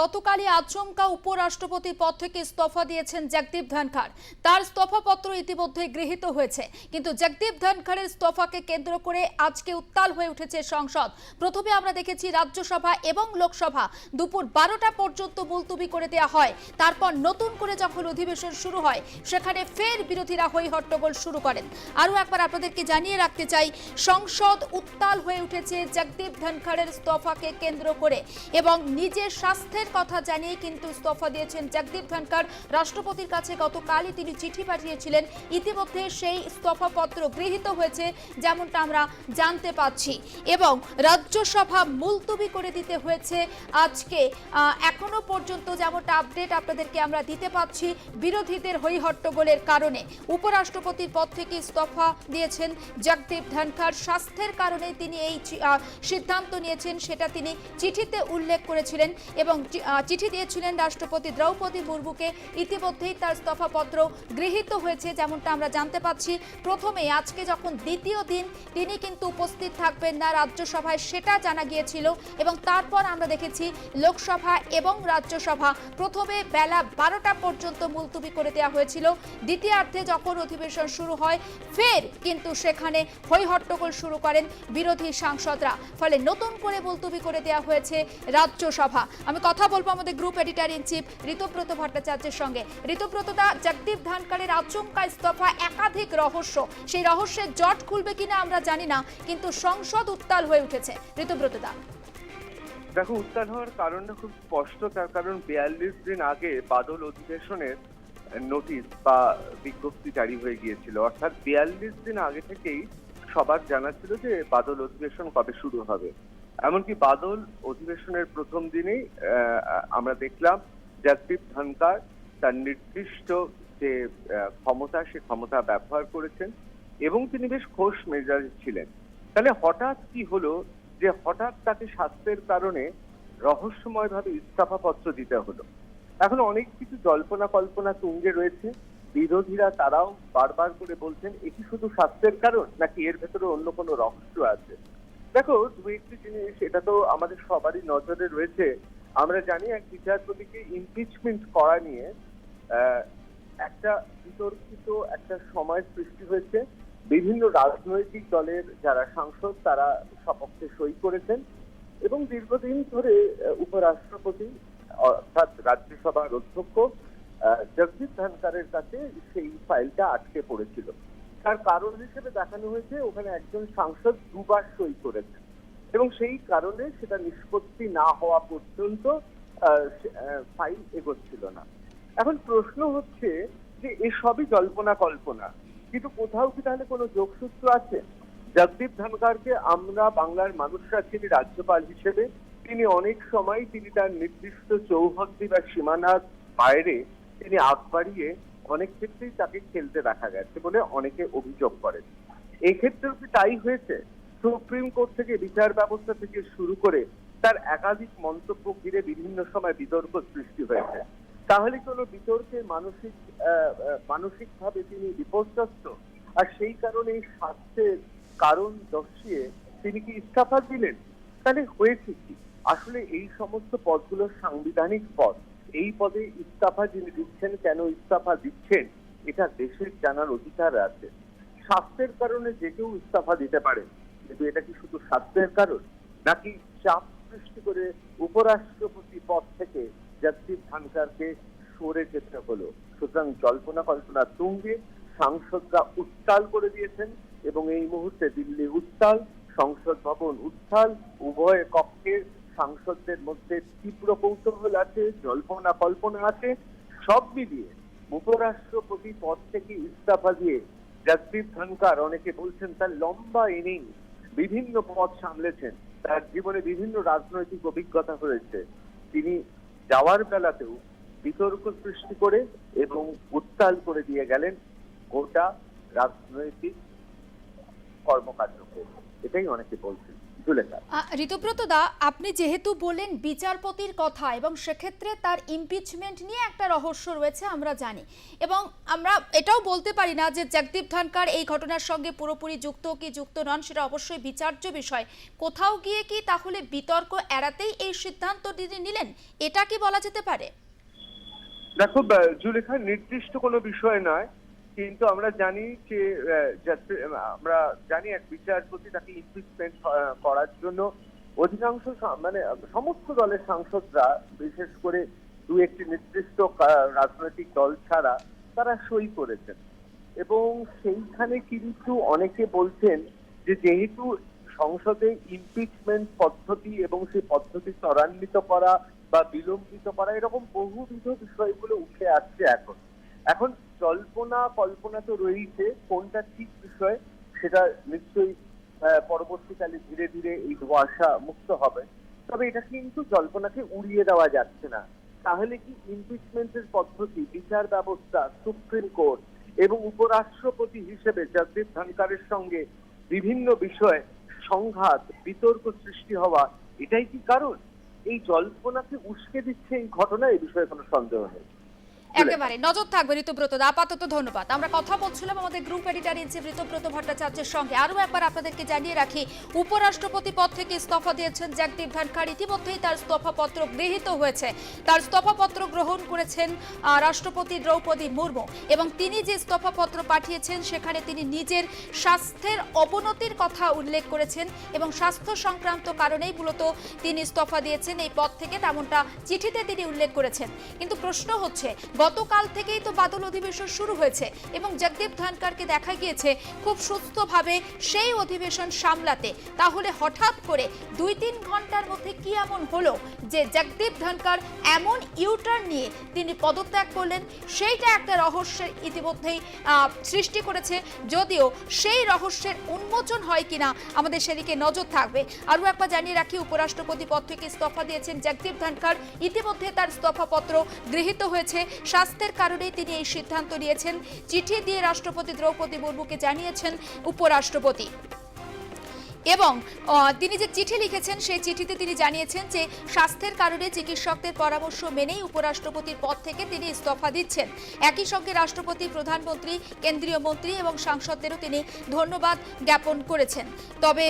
গতকালই আচমকা উপরাষ্ট্রপতির পদ থেকে ইস্তফা দিয়েছেন জগদীপ ধনখড়। তার ইস্তফাপত্র ইতিমধ্যে গৃহীত হয়েছে। কিন্তু জগদীপ ধনখড়ের ইস্তফাকে কেন্দ্র করে আজকে উত্তাল হয়ে উঠেছে সংসদ। প্রথমে আমরা দেখেছি রাজ্যসভা এবং লোকসভা। দুপুর বারোটা পর্যন্ত মুলতুবি করে দেওয়া হয়। তারপর নতুন করে যখন অধিবেশন শুরু হয়, সেখানে ফের বিরোধীরা হই হট্টগোল শুরু করেন। আরও একবার আপনাদেরকে জানিয়ে রাখতে চাই, সংসদ উত্তাল হয়ে উঠেছে জগদীপ ধনখড়ের ইস্তফাকে কেন্দ্র করে এবং নিজের স্বাস্থ্যের কথা জানিয়ে কিন্তু ইস্তফা দিয়েছেন জগদীপ ধনখড়। রাষ্ট্রপতির কাছে গতকালই তিনি চিঠি পাঠিয়েছিলেন। ইতিমধ্যে সেই ইস্তফাপত্র গৃহীত হয়েছে, যেমনটা আমরা জানতে পাচ্ছি। এবং রাজ্যসভা মুলতবি করে দিতে হয়েছে আজকে। এখনও পর্যন্ত যেমনটা আপডেট আপনাদেরকে আমরা দিতে পাচ্ছি, বিরোধীদের হই হট্টগোলের কারণে। উপরাষ্ট্রপতির পদ থেকে ইস্তফা দিয়েছেন জগদীপ ধনখড়। স্বাস্থ্যের কারণে তিনি এই সিদ্ধান্ত নিয়েছেন, সেটা তিনি চিঠিতে উল্লেখ করেছিলেন। এবং চিঠি দিয়েছিলেন রাষ্ট্রপতি দ্রৌপদী মুর্মুকে। ইতিমধ্যেই তার ইস্তফাপত্র গৃহীত হয়েছে, যেমনটা আমরা জানতে পাচ্ছি। প্রথমে আজকে যখন দ্বিতীয় দিন তিনি কিন্তু উপস্থিত থাকবেন না রাজ্যসভায়, সেটা জানা গিয়েছিল। এবং তারপর আমরা দেখেছি লোকসভা এবং রাজ্যসভা প্রথমে বেলা বারোটা পর্যন্ত মুলতুবি করে দেওয়া হয়েছিল। দ্বিতীয়ার্ধে যখন অধিবেশন শুরু হয়, ফের কিন্তু সেখানে হই হট্টগোল শুরু করেন বিরোধী সাংসদরা। ফলে নতুন করে মুলতুবি করে দেওয়া হয়েছে রাজ্যসভা। আমি কথা বলব আমাদের group editor in chief Ritabrata ভট্টাচার্যের সঙ্গে। ঋতব্রতদা জগদীপ ধনকরের আচমকা ইস্তফা একাধিক রহস্য। সেই রহস্যের জট খুলবে কিনা আমরা জানি না, কিন্তু সংসদ উত্তাল হয়ে উঠেছে। ঋতব্রতদা। দেখো, উত্তাল হওয়ার কারণটা খুব স্পষ্ট, তার কারণ বিয়াল্লিশ দিন আগে বাদল অধিবেশনের নোটিশ বা বিজ্ঞপ্তি জারি হয়ে গিয়েছিল। অর্থাৎ বিয়াল্লিশ দিন আগে থেকেই সবার জানা ছিল যে বাদল অধিবেশন কবে শুরু হবে। এমনকি বাদল অধিবেশনের প্রথম দিনেই আমরা দেখলাম জগদীপ ধনকার তার নির্দিষ্ট যে ক্ষমতা, সে ক্ষমতা ব্যবহার করেছেন এবং তিনি বেশ খোশ মেজাজ ছিলেন। তাহলে হঠাৎ কি হলো যে হঠাৎ তাকে স্বাস্থ্যের কারণে রহস্যময়ভাবে ইস্তফা পত্র দিতে হলো? এখন অনেক কিছু জল্পনা কল্পনা তুঙ্গে রয়েছে। বিরোধীরা তারাও বারবার করে বলছেন এটি শুধু স্বাস্থ্যের কারণ নাকি এর ভেতরে অন্য কোনো রহস্য আছে? দেখো দুই একটি জিনিস এটা তো আমাদের সবারই নজরে রয়েছে। আমরা জানি এক বিচারপতিকে ইমপিচমেন্ট করা নিয়ে একটা বিতর্কিত একটা সময় সৃষ্টি হয়েছে। বিভিন্ন রাজনৈতিক দলের যারা সাংসদ, তারা সপক্ষে সই করেছেন এবং দীর্ঘদিন ধরে উপরাষ্ট্রপতি, অর্থাৎ রাজ্যসভার অধ্যক্ষ জগদীপ ধনকারের কাছে সেই ফাইলটা আটকে পড়েছিল। তার কারণ হিসেবে দেখানো হয়েছে, ওখানে একজন সাংসদ দুবার সই করেছেন। এবং সেই কারণে সেটা নিষ্পত্তি না হওয়া পর্যন্ত ফাইল এগোচ্ছিল না। এখন প্রশ্ন হচ্ছে যে এসবই জল্পনা কল্পনা, কিন্তু কোথাও কি তাহলে কোনো যোগসূত্র আছে? জগদীপ ধনকারকে আমরা বাংলার মানুষরা চিনি রাজ্যপাল হিসেবে, তিনি অনেক সময় তিনি তার নির্দিষ্ট চৌহদ্দি বা সীমানার বাইরে তিনি আগ বাড়িয়ে অনেক ক্ষেত্রেই তাকে খেলতে দেখা গেছে বলে অনেকে অভিযোগ করেন। এই ক্ষেত্রেও কি তাই হয়েছে? সুপ্রিম কোর্ট থেকে বিচার ব্যবস্থা থেকে শুরু করে তার একাধিক মন্তব্য ঘিরে বিভিন্ন সময় বিতর্ক সৃষ্টি হয়েছে। তাহলে কোনো বিতর্কে মানসিক মানসিকভাবে তিনি বিপর্যস্ত? আর সেই কারণে স্বাস্থ্যের কারণ দর্শিয়ে তিনি কি ইস্তফা দিলেন? তাহলে হয়েছে কি? আসলে এই সমস্ত পদগুলো সাংবিধানিক পদ। এই পদে ইস্তফা যিনি দিচ্ছেন, কেন ইস্তফা দিচ্ছেন, এটা দেশের জানার অধিকার আছে। স্বাস্থ্যের কারণে যে কেউ ইস্তফা দিতে পারে, কিন্তু এটা কি শুধু স্বাস্থ্যের কারণ? নাকি চাপ সৃষ্টি করে উপরাষ্ট্রপতি পদ থেকে জগদীপ ধনকারকে সরে যেতে হলো? সুতরাং জল্পনা কল্পনা তুঙ্গে সাংসদরা উত্তাল করে দিয়েছেন এবং এই মুহূর্তে দিল্লি উত্তাল, সংসদ ভবন উত্তাল, উভয় কক্ষের সাংসদদের মধ্যে তীব্র কৌতূহল আছে, জল্পনা কল্পনা আছে, সব মিলিয়ে উপরাষ্ট্রপতি পদ থেকে ইস্তফা দিয়ে জগদীপ ধনকার, অনেকে বলছেন তার লম্বা ইনিং বিভিন্ন পদ সামলেছেন, তার জীবনে বিভিন্ন রাজনৈতিক অভিজ্ঞতা হয়েছে। তিনি যাওয়ার বেলাতেও বিতর্ক সৃষ্টি করে এবং উত্তাল করে দিয়ে গেলেন গোটা রাজনৈতিক কর্মকাণ্ডকে। এটাই অনেকে বলছেন। ঋতুব্রত দা আপনি যেহেতু বললেন বিচারপতির কথা এবং সেক্ষেত্রে তার ইমপিচমেন্ট নিয়ে একটা রহস্য রয়েছে আমরা জানি। এবং আমরা এটাও বলতে পারি না যে জগদীপ ধনকার এই ঘটনার সঙ্গে পুরোপুরি যুক্ত কি যুক্ত নন সেটা অবশ্যই বিচার্য বিষয়। কোথাও গিয়ে কি তাহলে বিতর্ক এড়াতেই এই সিদ্ধান্ত তিনি নিলেন? এটা কি বলা যেতে পারে? দেখো জুলেখা নির্দিষ্ট কোনো বিষয় নয়। কিন্তু আমরা জানি যে আমরা জানি এক বিচারপতি তাকে ইমপিচমেন্ট করার জন্য অধিকাংশ মানে সমস্ত দলের সাংসদরা, বিশেষ করে দু একটি নির্দিষ্ট রাজনৈতিক দল ছাড়া, তারা সই করেছেন। এবং সেইখানে কিন্তু অনেকে বলছেন যে, যেহেতু সংসদে ইমপিচমেন্ট পদ্ধতি এবং সেই পদ্ধতি ত্বরান্বিত করা বা বিলম্বিত করা, এরকম বহুবিধ বিষয়গুলো উঠে আসছে এখন। এখন জল্পনা কল্পনা তো রয়েছে কোনটা ঠিক বিষয় সেটা নিশ্চয়ই পরবর্তীকালে ধীরে ধীরে এই ধোঁয়াশা মুক্ত হবে। তবে এটা কিন্তু জল্পনাকে উড়িয়ে দেওয়া যাচ্ছে না। তাহলে কি ইমপিচমেন্টের পদ্ধতি, বিচার ব্যবস্থা, সুপ্রিম কোর্ট এবং উপরাষ্ট্রপতি হিসেবে জগদীপ ধনকারের সঙ্গে বিভিন্ন বিষয়ে সংঘাত, বিতর্ক সৃষ্টি হওয়া, এটাই কি কারণ? এই জল্পনাকে উস্কে দিচ্ছে এই ঘটনা এই বিষয়ে কোনো সন্দেহ নেই। একেবারে। নজর থাকবে ঋতুব্রত আপাতত ধন্যবাদ। আমরা কথা বলছিলাম আমাদের গ্রুপ এডিটর ইন চিফ ভট্টাচার্যের সঙ্গে। আরও একবার আপনাদেরকে জানিয়ে রাখি, উপরাষ্ট্রপতি পদ থেকে ইস্তফা দিয়েছেন জগদীপ ধনখড়। ইতিমধ্যেই তার ইস্তফাপত্র গৃহীত হয়েছে। তার ইস্তফাপত্র গ্রহণ করেছেন রাষ্ট্রপতি দ্রৌপদী মুর্মু এবং তিনি যে ইস্তফাপত্র পাঠিয়েছেন, সেখানে তিনি নিজের স্বাস্থ্যের অবনতির কথা উল্লেখ করেছেন এবং স্বাস্থ্য সংক্রান্ত কারণেই মূলত তিনি ইস্তফা দিয়েছেন এই পদ থেকে। তেমনটা চিঠিতে তিনি উল্লেখ করেছেন। কিন্তু প্রশ্ন হচ্ছে গতকাল থেকেই তো বাদল অধিবেশন শুরু হয়েছে এবং জগদীপ ধনকারকে দেখা গিয়েছে খুব সুস্থভাবে সেই অধিবেশন সামলাতে। তাহলে হঠাৎ করে দুই তিন ঘণ্টার মধ্যে কি এমন হলো যে জগদীপ ধনকার এমন ইউটার্ন নিয়ে তিনি পদত্যাগ করলেন? সেইটা একটা রহস্যের ইতিমধ্যেই সৃষ্টি করেছে। যদিও সেই রহস্যের উন্মোচন হয় কিনা আমাদের সেদিকে নজর থাকবে। আরও একবার জানিয়ে রাখি, উপরাষ্ট্রপতি পদ থেকে ইস্তফা দিয়েছেন জগদীপ ধনখড়। ইতিমধ্যে তার ইস্তফাপত্র গৃহীত হয়েছে। স্বাস্থ্যের কারণেই তিনি এই সিদ্ধান্ত নিয়েছেন। চিঠি দিয়ে রাষ্ট্রপতি দ্রৌপদী মুর্মুকে জানিয়েছেন, উপরাষ্ট্রপতি। এবং তিনি যে চিঠি লিখেছেন, সেই চিঠিতে তিনি জানিয়েছেন যে, স্বাস্থ্যের কারণে চিকিৎসকদের পরামর্শ মেনেই উপরাষ্ট্রপতির পদ থেকে তিনি ইস্তফা দিচ্ছেন। একই সঙ্গে রাষ্ট্রপতি, প্রধানমন্ত্রী, কেন্দ্রীয় মন্ত্রী এবং সাংসদদেরও তিনি ধন্যবাদ জ্ঞাপন করেছেন। তবে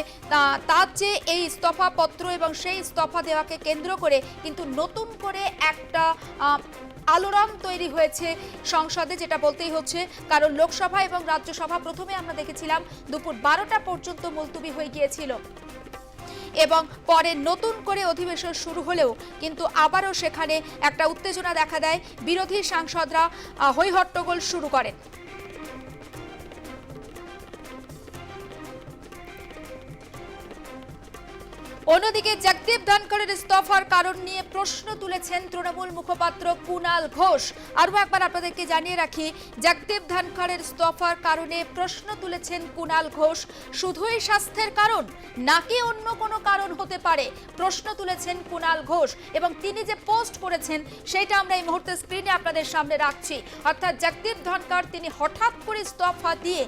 তার যে এই ইস্তফা পত্র এবং সেই ইস্তফা দেওয়াকে কেন্দ্র করে কিন্তু নতুন করে একটা আলোড়ন তৈরি হয়েছে সংসদে, যেটা বলতেই হচ্ছে কারণ লোকসভা এবং রাজ্যসভা প্রথমে আমরা দেখেছিলাম দুপুর বারোটা পর্যন্ত মুলতুবি হয়ে গিয়েছিল। এবং পরে নতুন করে অধিবেশন শুরু হলেও কিন্তু আবারও সেখানে একটা উত্তেজনা দেখা দেয়। বিরোধী সাংসদরা হৈহট্টগোল শুরু করেন। অন্যদিকে জগদীপ ধনখড়ের ইস্তফার কারণ নিয়ে প্রশ্ন তুলেছেন তৃণমূল মুখপাত্র কুনাল ঘোষ। আরও একবার আপনাদেরকে জানিয়ে রাখি, জগদীপ ধনখড়ের ইস্তফার কারণে প্রশ্ন তুলেছেন কুনাল ঘোষ, শুধুই স্বাস্থ্যের কারণ নাকি অন্য কোনো কারণ হতে পারে? প্রশ্ন তুলেছেন কুনাল ঘোষ এবং তিনি যে পোস্ট করেছেন সেটা আমরা এই মুহূর্তে স্ক্রিনে আপনাদের সামনে রাখছি। অর্থাৎ জগদীপ ধনখড় তিনি হঠাৎ করে ইস্তফা দিয়ে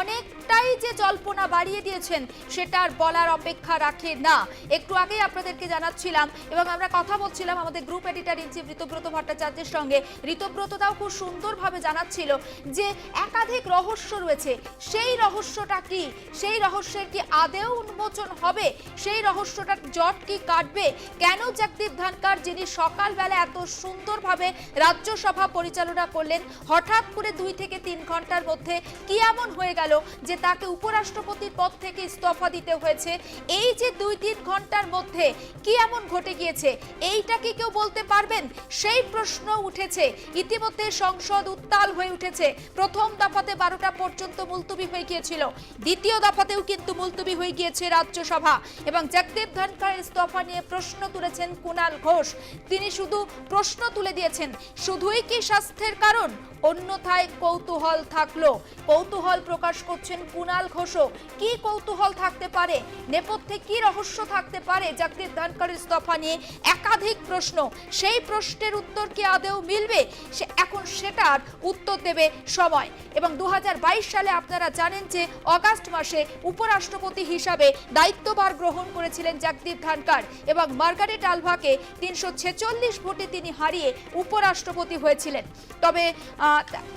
অনেকটাই যে জল্পনা বাড়িয়ে দিয়েছেন সেটা আর বলার অপেক্ষা রাখে না। একটু আগেই আপনাদেরকে জানাচ্ছিলাম এবং আমরা কথা বলছিলাম আমাদের group editor in chief Ritabrata ভট্টাচার্যের সঙ্গে। ঋতব্রতটাও খুব সুন্দরভাবে জানাচ্ছিল যে একাধিক রহস্য রয়েছে। সেই রহস্যটা কি? সেই রহস্যের কি আদেও উন্মোচন হবে? সেই রহস্যটার জট কি কাটবে? কেন জগদীপ ধানকার, যিনি সকালবেলা এত সুন্দরভাবে রাজ্যসভা পরিচালনা করলেন, হঠাৎ করে দুই থেকে তিন ঘণ্টার মধ্যে কি এমন হয়ে গেল যে তাকে উপরাষ্ট্রপতির পদ থেকে ইস্তফা দিতে হয়েছে? এই যে দুই তিন ঘণ্টার মধ্যে কি এমন ঘটে গিয়েছে? এইটা কি কেউ বলতে পারবেন? সেই প্রশ্ন উঠেছে। ইতিমধ্যে সংসদ উত্তাল হয়ে উঠেছে। প্রথম দফাতে বারোটা পর্যন্ত মুলতুবি হয়ে গিয়েছিল। দ্বিতীয় দফাতেও কিন্তু মুলতুবি হয়ে গিয়েছে রাজ্যসভা। এবং জগদীপ ধনখড়ের ইস্তফা নিয়ে প্রশ্ন তুলেছেন কুনাল ঘোষ। তিনি শুধু প্রশ্ন তুলে দিয়েছেন। শুধুই কি স্বাস্থ্যের কারণ? অন্যথায় কৌতূহল থাকল। কৌতূহল প্রকাশ করছেন কুনাল ঘোষও কি কৌতূহল থাকতে পারে? নেপথ্যে কি রহস্য থাকতে পারে? জগদীপ ধনকরের ইস্তফা নিয়ে একাধিক প্রশ্ন। সেই প্রশ্নের উত্তর কি আদেও মিলবে? সে এখন সেটার উত্তর দেবে সময়। এবং দু হাজার বাইশ সালে আপনারা জানেন যে অগাস্ট মাসে উপরাষ্ট্রপতি হিসাবে দায়িত্বভার গ্রহণ করেছিলেন জগদীপ ধনকর এবং মার্গারেট আলভাকে তিনশো ছেচল্লিশ ভোটে তিনি হারিয়ে উপরাষ্ট্রপতি হয়েছিলেন। তবে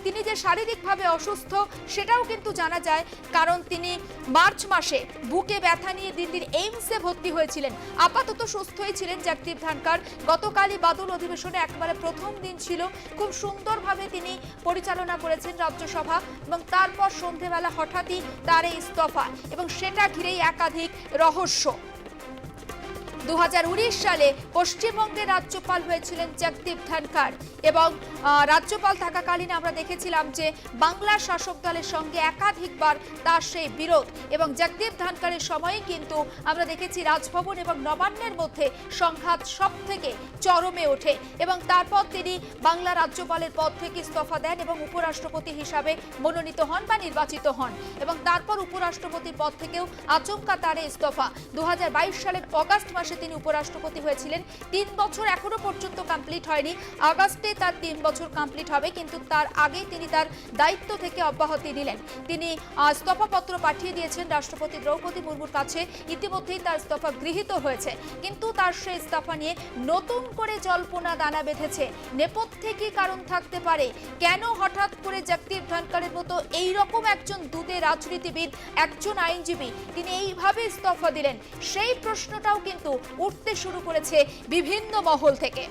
তিনি যে শারীরিকভাবে অসুস্থ, সেটাও কিন্তু জানা যায়, কারণ তিনি মার্চ মাসে বুকে ব্যথা নিয়ে দিল্লির এইমসে ভর্তি হয়েছিলেন। আপাতত সুস্থই ছিলেন জগদীপ ধনকর। গতকালই বাদল অধিবেশনে একেবারে প্রথম দিন ছিল। খুব সুন্দরভাবে তিনি পরিচালনা করেছেন রাজ্যসভা এবং তারপর সন্ধেবেলা হঠাৎই তার এই ইস্তফা এবং সেটা ঘিরেই একাধিক রহস্য। দু হাজার উনিশ সালে পশ্চিমবঙ্গের রাজ্যপাল হয়েছিলেন জগদীপ ধনকর এবং রাজ্যপাল থাকাকালীন আমরা দেখেছিলাম যে বাংলা শাসক দলের সঙ্গে একাধিকবার তার সেই বিরোধ এবং জগদীপ ধনকরের সময়ই কিন্তু আমরা দেখেছি রাজভবন এবং নবান্নের মধ্যে সংঘাত সব থেকে চরমে ওঠে এবং তারপর তিনি বাংলা রাজ্যপালের পদ থেকে ইস্তফা দেন এবং উপরাষ্ট্রপতি হিসাবে মনোনীত হন বা নির্বাচিত হন এবং তারপর উপরাষ্ট্রপতির পদ থেকেও আচমকা তারে ইস্তফা। দু হাজার বাইশ সালের অগাস্ট মাসে তিনি উপরাষ্ট্রপতি হয়েছিলেন। তিন বছর এখনও পর্যন্ত কমপ্লিট হয়নি। আগস্টে তার তিন বছর কমপ্লিট হবে, কিন্তু তার আগেই তিনি তার দায়িত্ব থেকে অব্যাহতি নিলেন। তিনি ইস্তফাপত্র পাঠিয়ে দিয়েছেন রাষ্ট্রপতি দ্রৌপদী মুর্মুর কাছে। ইতিমধ্যেই তার ইস্তফা গৃহীত হয়েছে। কিন্তু তার সেই ইস্তফা নিয়ে নতুন করে জল্পনা দানা বেঁধেছে। নেপথ্যে কি কারণ থাকতে পারে? কেন হঠাৎ করে জগদীপ ধনকরের মতো এই রকম একজন দুদে রাজনীতিবিদ, একজন আইনজীবী, তিনি এইভাবে ইস্তফা দিলেন? সেই প্রশ্নটাও কিন্তু উঠতে শুরু করেছে বিভিন্ন মহল থেকে।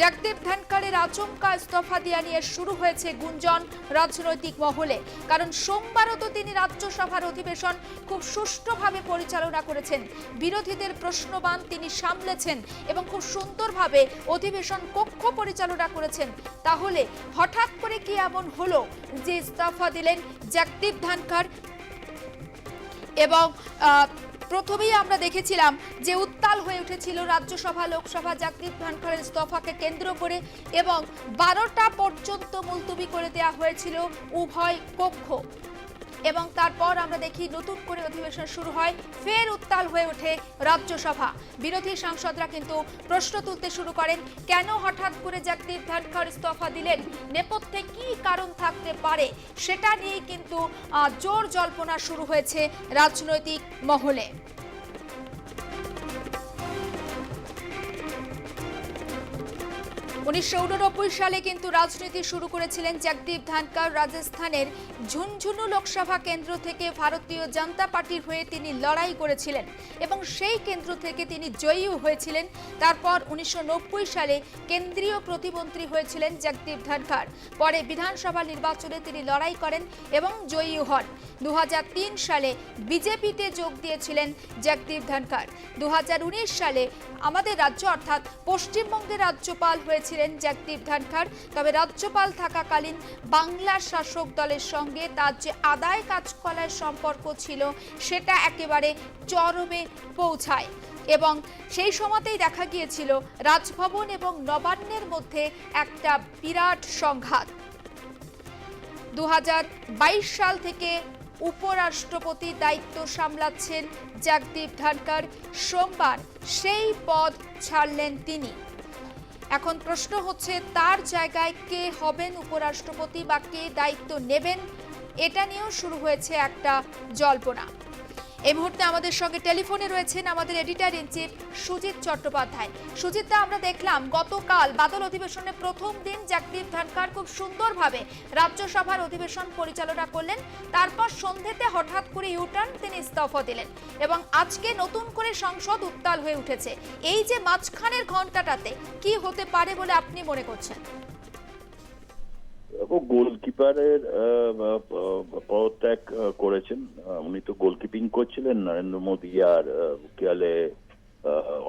জগদীপ ধনকরের আচমকা ইস্তফা দেওয়া নিয়ে শুরু হয়েছে গুঞ্জন রাজনৈতিক মহলে, কারণ সোমবারও তো তিনি রাজ্যসভার অধিবেশন খুব সুষ্ঠুভাবে পরিচালনা করেছেন। বিরোধীদের প্রশ্নবান তিনি সামলেছেন এবং খুব সুন্দরভাবে অধিবেশন কক্ষ পরিচালনা করেছেন। তাহলে হঠাৎ করে কি এমন হলো যে ইস্তফা দিলেন জগদীপ ধনকর এবং প্রথমেই আমরা দেখেছিলাম যে উত্তাল হয়ে উঠেছিল রাজ্যসভা, লোকসভা জাগদীপ ধনখড়ের ইস্তফাকে কেন্দ্র করে এবং বারোটা পর্যন্ত মুলতবি করে দেয়া হয়েছিল উভয় কক্ষ এবং তারপর আমরা দেখি নতুন করে অধিবেশন শুরু হয়, ফের উত্তাল হয়ে ওঠে রাজ্যসভা। বিরোধী সাংসদরা কিন্তু প্রশ্ন তুলতে শুরু করেন, কেন হঠাৎ করে জগদীপ ধনখড় ইস্তফা দিলেন? নেপথ্যে কি কারণ থাকতে পারে? সেটা নিয়ে কিন্তু জোর জল্পনা শুরু হয়েছে রাজনৈতিক মহলে। উনিশশো উননব্বই সালে কিন্তু রাজনীতি শুরু করেছিলেন জগদীপ ধানকার রাজস্থানের ঝুনঝুনু লোকসভা কেন্দ্র থেকে ভারতীয় জনতা পার্টির হয়ে তিনি লড়াই করেছিলেন এবং সেই কেন্দ্র থেকে তিনি জয়ীও হয়েছিলেন। তারপর উনিশশো নব্বই সালে কেন্দ্রীয় প্রতিমন্ত্রী হয়েছিলেন জগদীপ ধানকার পরে বিধানসভা নির্বাচনে তিনি লড়াই করেন এবং জয়ীও হন। দু হাজার তিন সালে বিজেপিতে যোগ দিয়েছিলেন জগদীপ ধানকার দু হাজার উনিশ সালে আমাদের রাজ্য অর্থাৎ পশ্চিমবঙ্গের রাজ্যপাল হয়েছিলেন জগদীপ ধনখড়। তবে রাজ্যপাল থাকাকালীন বাংলার শাসক দলের সঙ্গে তার যে আদায় কাজকলার সম্পর্ক ছিল, সেটা একেবারে চরমে পৌঁছায়। এবং সেই সময়তেই দেখা গিয়েছিল রাজভবন এবং নবান্নের মধ্যে একটা বিরাট সংঘাত। দু হাজার বাইশ সাল থেকে উপরাষ্ট্রপতি দায়িত্ব সামলাচ্ছেন জগদীপ ধনকর সোমবার সেই পদ ছাড়লেন তিনি। এখন প্রশ্ন হচ্ছে, তার জায়গায় কে হবেন উপরাষ্ট্রপতি বা কে দায়িত্ব নেবেন? এটা নিয়েও শুরু হয়েছে একটা জল্পনা। এই মুহূর্তে আমাদের সঙ্গে টেলিফোনে রয়েছেন আমাদের editor in chief Sujit Chattopadhyay. Sujit da, আমরা দেখলাম গতকাল বাদল অধিবেশনে প্রথম দিন জগদীপ ধনকর খুব সুন্দরভাবে রাজ্যসভার অধিবেশন পরিচালনা করলেন। তারপর সন্ধেতে হঠাৎ করে ইউটার্ন তিনি ইস্তফা দিলেন এবং আজকে নতুন করে সংসদ উত্তাল হয়ে উঠেছে। এই যে মাঝখানের ঘন্টাটাতে কি হতে পারে বলে আপনি মনে করছেন? গোলকিপারের পদত্যাগ করেছেন। উনি তো গোলকিপিং করছিলেন, নরেন্দ্র মোদী আর খেয়ালে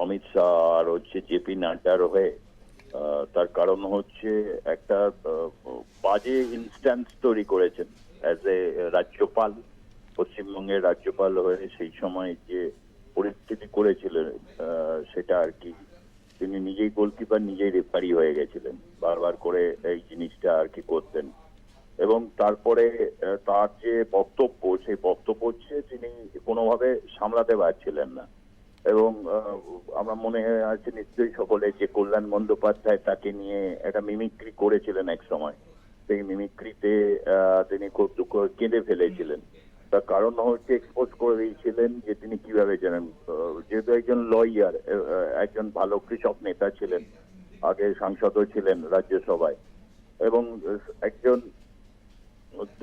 অমিত শাহ আর হচ্ছে জেপি নাড্ডার হয়ে তার কারণ হচ্ছে একটা বাজে ইনস্ট্যান্স তৈরি করেছেন অ্যাজ এ রাজ্যপাল, পশ্চিমবঙ্গের রাজ্যপাল হয়ে সেই সময় যে পরিস্থিতি করেছিলেন সেটা আর কি তিনি নিজেই গোলকিপার নিজেই রেফারি হয়ে গেছিলেন। বারবার করে এই জিনিসটা আর কি করতেন। এবং তারপরে তার যে বক্তব্য, সেই বক্তব্য হচ্ছে তিনি কোনোভাবে সামলাতে পারছিলেন না। এবং আমরা মনে আছে নিশ্চয়ই সকলে যে কল্যাণ বন্দ্যোপাধ্যায় তাকে নিয়ে একটা মিমিক্রি করেছিলেন এক সময় সেই মিমিক্রিতে তিনি খুব দুঃখ কেঁদে ফেলেছিলেন। তার কারণ হচ্ছে এক্সপোজ করে দিয়েছিলেন যে তিনি কীভাবে জানেন। যেহেতু একজন লয়ার একজন ভালো কৃষক নেতা ছিলেন, আগে সাংসদও ছিলেন রাজ্যসভায়, এবং একজন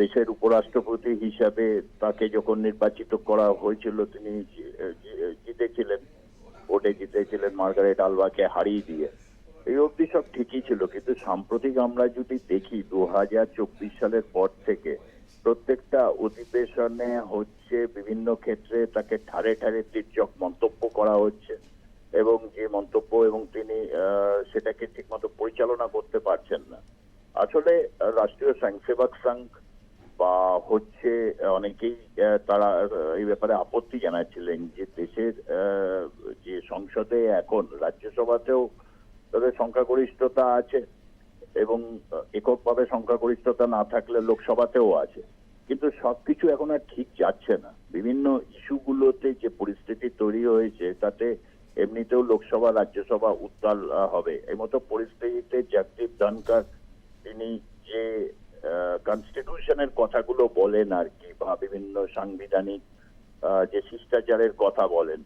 দেশের উপরাষ্ট্রপতি হিসাবে তাকে যখন নির্বাচিত করা হয়েছিল, তিনি জিতেছিলেন, ভোটে জিতেছিলেন, মার্গারেট আলবাকে হারিয়ে দিয়ে। এই অবধি সব ঠিকই ছিল, কিন্তু সাম্প্রতিক আমরা যদি দেখি, দু হাজার চব্বিশ সালের পর থেকে প্রত্যেকটা অধিবেশনে হচ্ছে বিভিন্ন ক্ষেত্রে তাকে ঠারে ঠারে তির্যক মন্তব্য করা হচ্ছে এবং যে মন্তব্য এবং তিনি সেটাকে ঠিকমতো পরিচালনা করতে পারছেন না। আসলে রাষ্ট্রীয় স্বয়ংসেবক সংঘ বা হচ্ছে অনেকেই তারা এই ব্যাপারে আপত্তি জানাচ্ছিলেন যে দেশের যে সংসদে এখন রাজ্যসভাতেও তাদের সংখ্যাগরিষ্ঠতা আছে এবং এককভাবে সংখ্যাগরিষ্ঠতা না থাকলে লোকসভাতেও আছে। কিন্তু সবকিছু এখন আর ঠিক যাচ্ছে না। বিভিন্ন ইস্যুগুলোতে যে পরিস্থিতি তৈরি হয়েছে, তাতে এমনিতেও লোকসভা, রাজ্যসভা উত্তাল হবে। এই মতো পরিস্থিতিতে জগদীপ ধনকর তিনি যে কনস্টিটিউশনের কথাগুলো বলেন আর কি, বা বিভিন্ন সাংবিধানিক যে শিষ্টাচারের কথা বলেন,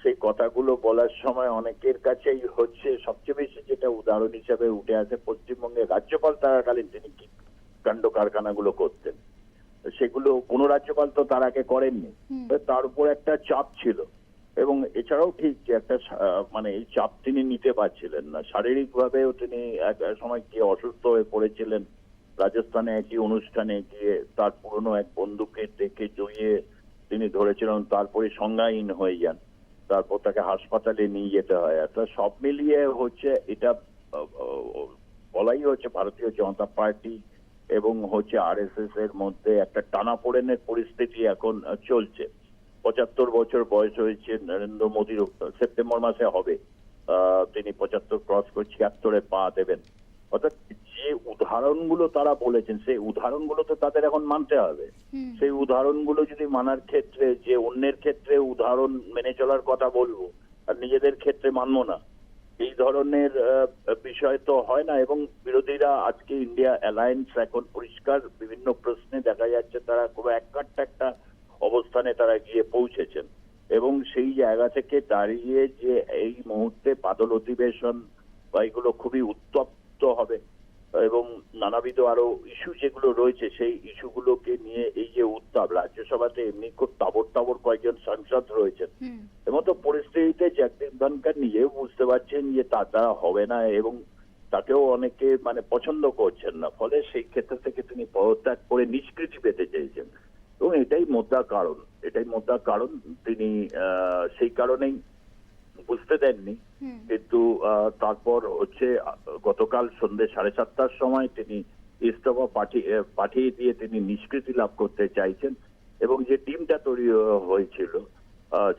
সেই কথাগুলো বলার সময় অনেকের কাছেই হচ্ছে, সবচেয়ে বেশি যেটা উদাহরণ হিসাবে উঠে আসে, পশ্চিমবঙ্গের রাজ্যপাল থাকাকালীন তিনি কি কাণ্ড কারখানাগুলো করতেন। সেগুলো কোনো রাজ্যপাল তো তার আগে করেননি। তার উপর একটা চাপ ছিল। এবং এছাড়াও ঠিক যে একটা মানে এই চাপ তিনি নিতে পারছিলেন না। শারীরিক ভাবেও তিনি এক সময় গিয়ে অসুস্থ হয়ে পড়েছিলেন। রাজস্থানে একই অনুষ্ঠানে গিয়ে তার পুরনো এক বন্ধুকে দেখে জড়িয়ে তিনি ধরেছিলেন তারপরে সংজ্ঞাহীন হয়ে যান। তারপর তাকে হাসপাতালে নিয়ে যেতে হয়। অর্থাৎ সব মিলিয়ে হচ্ছে এটা বলাই হচ্ছে ভারতীয় জনতা পার্টি এবং হচ্ছে আরএসএস এর মধ্যে একটা টানাপোড়েনের পরিস্থিতি এখন চলছে। পঁচাত্তর বছর বয়স হয়েছে নরেন্দ্র মোদীর সেপ্টেম্বর মাসে হবে। তিনি পঁচাত্তর ক্রস করে ছিয়াত্তরে পা দেবেন। অর্থাৎ যে উদাহরণগুলো তারা বলেছেন সেই উদাহরণগুলো তো তাদের এখন মানতে হবে। সেই উদাহরণগুলো যদি মানার ক্ষেত্রে যে অন্যের ক্ষেত্রে উদাহরণ মেনে চলার কথা বলব আর নিজেদের ক্ষেত্রে মানবো না এই ধরনের বিষয় তো হয় না এবং বিরোধীরা আজকে ইন্ডিয়া অ্যালায়েন্স এখন পরিষ্কার বিভিন্ন প্রশ্নে দেখা যাচ্ছে তারা খুব এককাট্টা একটা অবস্থানে তারা গিয়ে পৌঁছেছেন। এবং সেই জায়গা থেকে দাঁড়িয়ে যে এই মুহূর্তে বাদল অধিবেশন বা এগুলো খুবই উত্তপ্ত হবে এবং নানাবিধ আরও ইস্যু যেগুলো রয়েছে সেই ইস্যুগুলোকে নিয়ে এই যে উত্তাপ রাজ্যসভাতে এমনি খুব তাবর তাবর কয়েকজন সাংসদ রয়েছেন। হুম। এমতো পরিস্থিতিতে জগদীপ ধনকর নিজেও বুঝতে পারছেন যে তা দ্বারা হবে না এবং তাকেও অনেকে মানে পছন্দ করছেন না। ফলে সেই ক্ষেত্র থেকে তিনি পদত্যাগ করে নিষ্কৃতি পেতে চেয়েছেন। এবং এটাই মোদ্দা কারণ। এটাই মোদ্দা কারণ। তিনি আহ, সেই কারণেই বুঝতে দেননি। কিন্তু তারপর হচ্ছে গতকাল সন্ধ্যে সাড়ে সাতটার সময় তিনি ইস্তফা পাঠিয়ে পাঠিয়ে দিয়ে তিনি নিষ্কৃতি লাভ করতে চাইছেন এবং যে টিমটা তৈরি হয়েছিল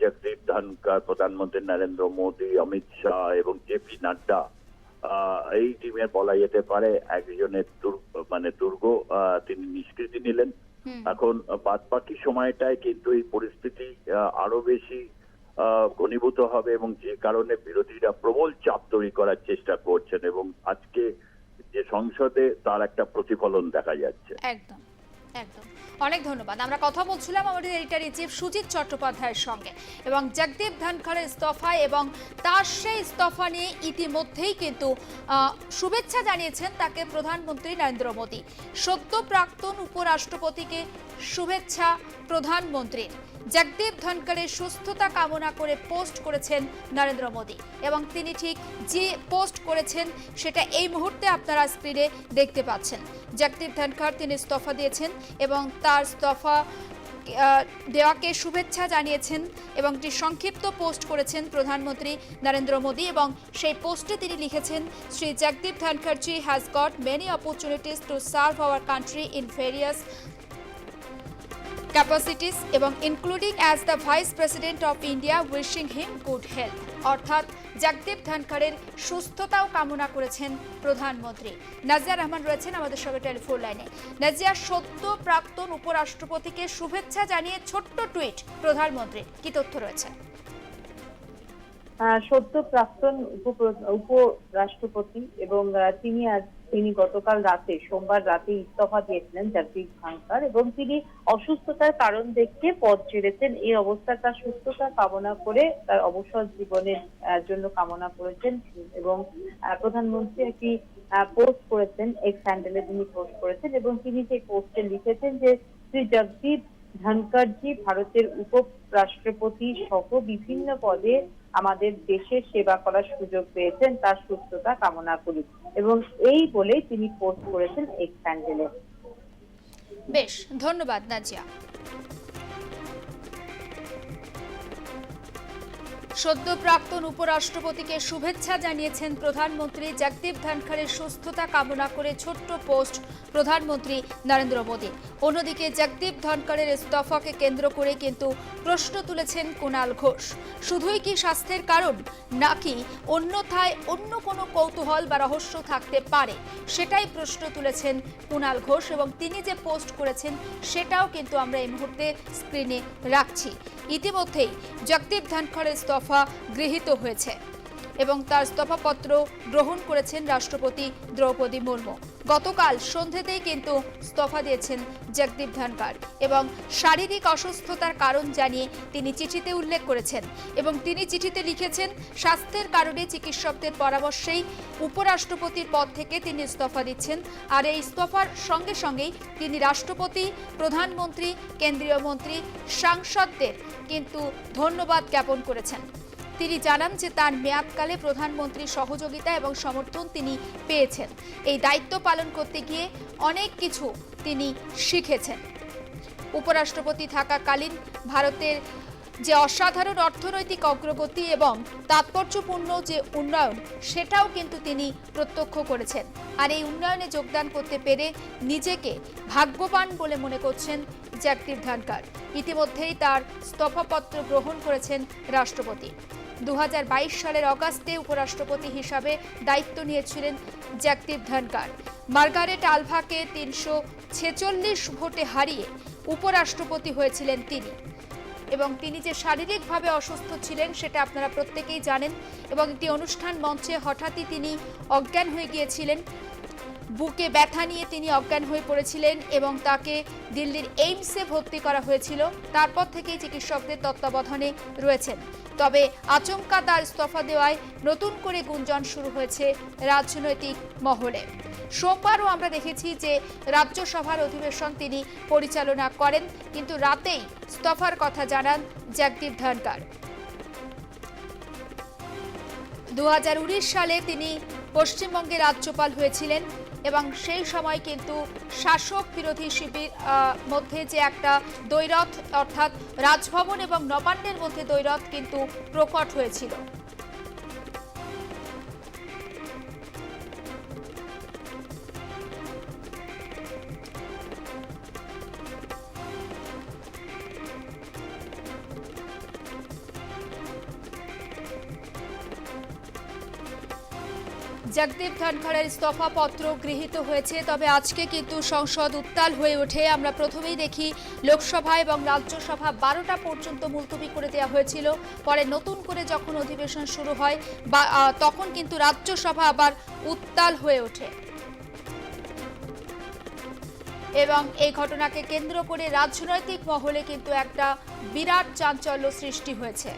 জগদীপ ধনকর প্রধানমন্ত্রী নরেন্দ্র মোদী অমিত শাহ এবং জেপি নাড্ডা আহ, এই টিমের বলা যেতে পারে একজনের মানে দুর্গ তিনি নিষ্কৃতি নিলেন। এখন বাদ বাকি সময়টায় কিন্তু এই পরিস্থিতি আরও বেশি ঘনীভূত হবে এবং যে কারণে বিরোধীরা প্রবল চাপ তৈরি করার চেষ্টা করছেন এবং আজকে যে সংসদে তার একটা প্রতিফলন দেখা যাচ্ছে। একদম। একদম। অনেক ধন্যবাদ। আমরা কথা বলছিলাম আমাদের এডিটার চিফ সুজিত চট্টোপাধ্যায়ের সঙ্গে এবং জগদীপ ধনখড়ের ইস্তফা এবং তার সেই ইস্তফা নিয়ে ইতিমধ্যেই কিন্তু শুভেচ্ছা জানিয়েছেন তাকে প্রধানমন্ত্রী নরেন্দ্র মোদী। সদ্য প্রাক্তন উপরাষ্ট্রপতিকে শুভেচ্ছা প্রধানমন্ত্রীর। জগদীপ ধনকরের সুস্থতা কামনা করে পোস্ট করেছেন নরেন্দ্র মোদী এবং তিনি ঠিক যে পোস্ট করেছেন সেটা এই মুহূর্তে আপনারা স্ক্রিনে দেখতে পাচ্ছেন। জগদীপ ধনখর তিনি ইস্তফা দিয়েছেন এবং তার ইস্তফা দেওয়াকে শুভেচ্ছা জানিয়েছেন এবং একটি সংক্ষিপ্ত পোস্ট করেছেন প্রধানমন্ত্রী নরেন্দ্র মোদী এবং সেই পোস্টে তিনি লিখেছেন, Shri Jagdeep Dhankharji has got many opportunities to serve our country in various capacities এবং including as the vice president of India wishing him good health অর্থাৎ জগদীপ ধনখড়ের সুস্থতাও কামনা করেছেন প্রধানমন্ত্রী। নাজিয়া রহমান রয়েছেন আমাদের সঙ্গে টেলিফোন লাইনে নাজিয়া, সদ্য প্রাক্তন উপরাষ্ট্রপতিকে শুভেচ্ছা জানিয়ে ছোট্ট টুইট প্রধানমন্ত্রীর কি তথ্য রয়েছে? সদ্য প্রাক্তন উপ- উপরাষ্ট্রপতি এবং তিনি আজ তিনি গতকাল রাতে, সোমবার রাতে ইস্তফা দিয়েছিলেন জগদীপ ধনকর এবং তিনি অসুস্থতার কারণ দেখে পদ ছেড়েছেন। এই অবস্থায় তার সুস্থতা কামনা করে তার অবসর জীবনের জন্য কামনা করেছেন এবং প্রধানমন্ত্রী একটি পোস্ট করেছেন এক্স হ্যান্ডেলে তিনি পোস্ট করেছেন এবং তিনি সেই পোস্টে লিখেছেন যে, শ্রী জগদীপ ধনকরজি ভারতের উপরাষ্ট্রপতি সহ বিভিন্ন পদে আমাদের দেশের সেবা করার সুযোগ পেয়েছেন, তার সুস্থতা কামনা করি। এবং এই বলেই তিনি পোস্ট করেছেন এক হ্যান্ডেলে বেশ, ধন্যবাদ, নাজিয়া। সদ্য প্রাক্তন উপরাষ্ট্রপতিকে শুভেচ্ছা জানিয়েছেন প্রধানমন্ত্রী জগদীপ ধনখড়ের সুস্থতা কামনা করে ছোট্ট পোস্ট প্রধানমন্ত্রী নরেন্দ্র মোদী। অন্যদিকে জগদীপ ধনখড়ের ইস্তফাকে কেন্দ্র করে কিন্তু প্রশ্ন তুলেছেন কুণাল ঘোষ। শুধুই কি স্বাস্থ্যের কারণ, নাকি অন্যথায় অন্য কোনো কৌতূহল বা রহস্য থাকতে পারে? সেটাই প্রশ্ন তুলেছেন কুণাল ঘোষ এবং তিনি যে পোস্ট করেছেন সেটাও কিন্তু আমরা এই মুহূর্তে স্ক্রিনে রাখছি। ইতিমধ্যেই জগদীপ ধনখড়ের ইস্তফা গৃহীত হয়েছে। এবং তার ইস্তফাপত্র গ্রহণ করেছেন রাষ্ট্রপতি দ্রৌপদী মুর্মু। গতকাল সন্ধ্যেতেই কিন্তু ইস্তফা দিয়েছেন জগদীপ ধনকর এবং শারীরিক অসুস্থতার কারণ জানিয়ে তিনি চিঠিতে উল্লেখ করেছেন এবং তিনি চিঠিতে লিখেছেন, স্বাস্থ্যের কারণে চিকিৎসকদের পরামর্শেই উপরাষ্ট্রপতির পদ থেকে তিনি ইস্তফা দিচ্ছেন। আর এই ইস্তফার সঙ্গে সঙ্গেই তিনি রাষ্ট্রপতি, প্রধানমন্ত্রী, কেন্দ্রীয় মন্ত্রী, সাংসদদের কিন্তু ধন্যবাদ জ্ঞাপন করেছেন। তিনি জানান যে তার মেয়াদকালে প্রধানমন্ত্রীর সহযোগিতা এবং সমর্থন তিনি পেয়েছেন। এই দায়িত্ব পালন করতে গিয়ে অনেক কিছু তিনি শিখেছেন। উপরাষ্ট্রপতি থাকাকালীন ভারতের যে অসাধারণ অর্থনৈতিক অগ্রগতি এবং তাৎপর্যপূর্ণ যে উন্নয়ন, সেটাও কিন্তু তিনি প্রত্যক্ষ করেছেন। আর এই উন্নয়নে যোগদান করতে পেরে নিজেকে ভাগ্যবান বলে মনে করছেন জগদীপ ধনকর। ইতিমধ্যেই তার স্তফাপত্র গ্রহণ করেছেন রাষ্ট্রপতি। দু হাজার বাইশ সালের অগাস্টে উপরাষ্ট্রপতি হিসাবে দায়িত্ব নিয়েছিলেন জগদীপ ধনকর। মার্গারেট আলভাকে তিনশো ছেচল্লিশ ভোটে হারিয়ে উপরাষ্ট্রপতি হয়েছিলেন তিনি। এবং তিনি যে শারীরিকভাবে অসুস্থ ছিলেন, সেটা আপনারা প্রত্যেকেই জানেন। এবং একটি অনুষ্ঠান মঞ্চে হঠাৎই তিনি অজ্ঞান হয়ে গিয়েছিলেন। বুকে ব্যথা নিয়ে তিনি অজ্ঞান হয়ে পড়েছিলেন এবং তাকে দিল্লির এইমসে ভর্তি করা হয়েছিল। তারপর থেকেই চিকিৎসকদের তত্ত্বাবধানে রয়েছেন। তবে আচমকা তার ইস্তফা দেওয়ায় নতুন করে গুঞ্জন শুরু হয়েছে রাজনৈতিক মহলে। সোমবারও আমরা দেখেছি যে রাজ্যসভার অধিবেশন তিনি পরিচালনা করেন, কিন্তু রাতেই ইস্তফার কথা জানান জগদীপ ধনকর। দু সালে তিনি পশ্চিমবঙ্গের রাজ্যপাল হয়েছিলেন। এবং সেই সময় কিন্তু শাসক বিরোধী শিবির মধ্যে যে একটা দৈরথ অর্থাৎ রাজভবন এবং নবান্নের মধ্যে দৈরথ কিন্তু প্রকট হয়েছিল। জগদীপ ধনখড়ের ইস্তফা পত্র গৃহীত হয়েছে। তবে আজকে কিন্তু সংসদ উত্তাল হয়ে ওঠে। আমরা প্রথমেই দেখি, লোকসভা এবং রাজ্যসভা বারোটা পর্যন্ত মুলতবি করে দেওয়া হয়েছিল। পরে নতুন করে যখন অধিবেশন শুরু হয়, বা তখন কিন্তু রাজ্যসভা আবার উত্তাল হয়ে ওঠে। এবং এই ঘটনাকে কেন্দ্র করে রাজনৈতিক মহলে কিন্তু একটা বিরাট চাঞ্চল্য সৃষ্টি হয়েছে।